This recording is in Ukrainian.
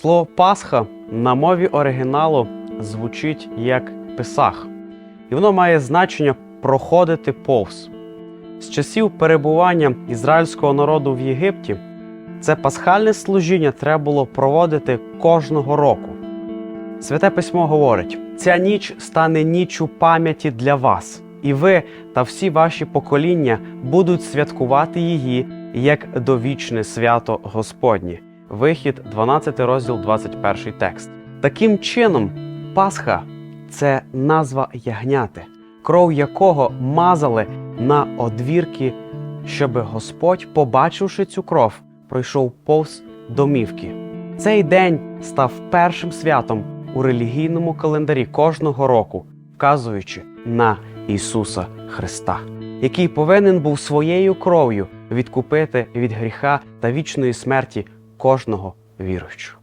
Слово Пасха на мові оригіналу звучить як Песах, і воно має значення проходити повз. З часів перебування ізраїльського народу в Єгипті це пасхальне служіння треба було проводити кожного року. Святе письмо говорить: ця ніч стане ніччю пам'яті для вас, і ви та всі ваші покоління будуть святкувати її як довічне свято Господнє. Вихід, 12 розділ, 21 текст. Таким чином, Пасха це назва ягняти, кров якого мазали на одвірки, щоб Господь, побачивши цю кров, пройшов повз домівки. Цей день став першим святом у релігійному календарі кожного року, вказуючи на Ісуса Христа, який повинен був своєю кров'ю відкупити від гріха та вічної смерті кожного віруючого.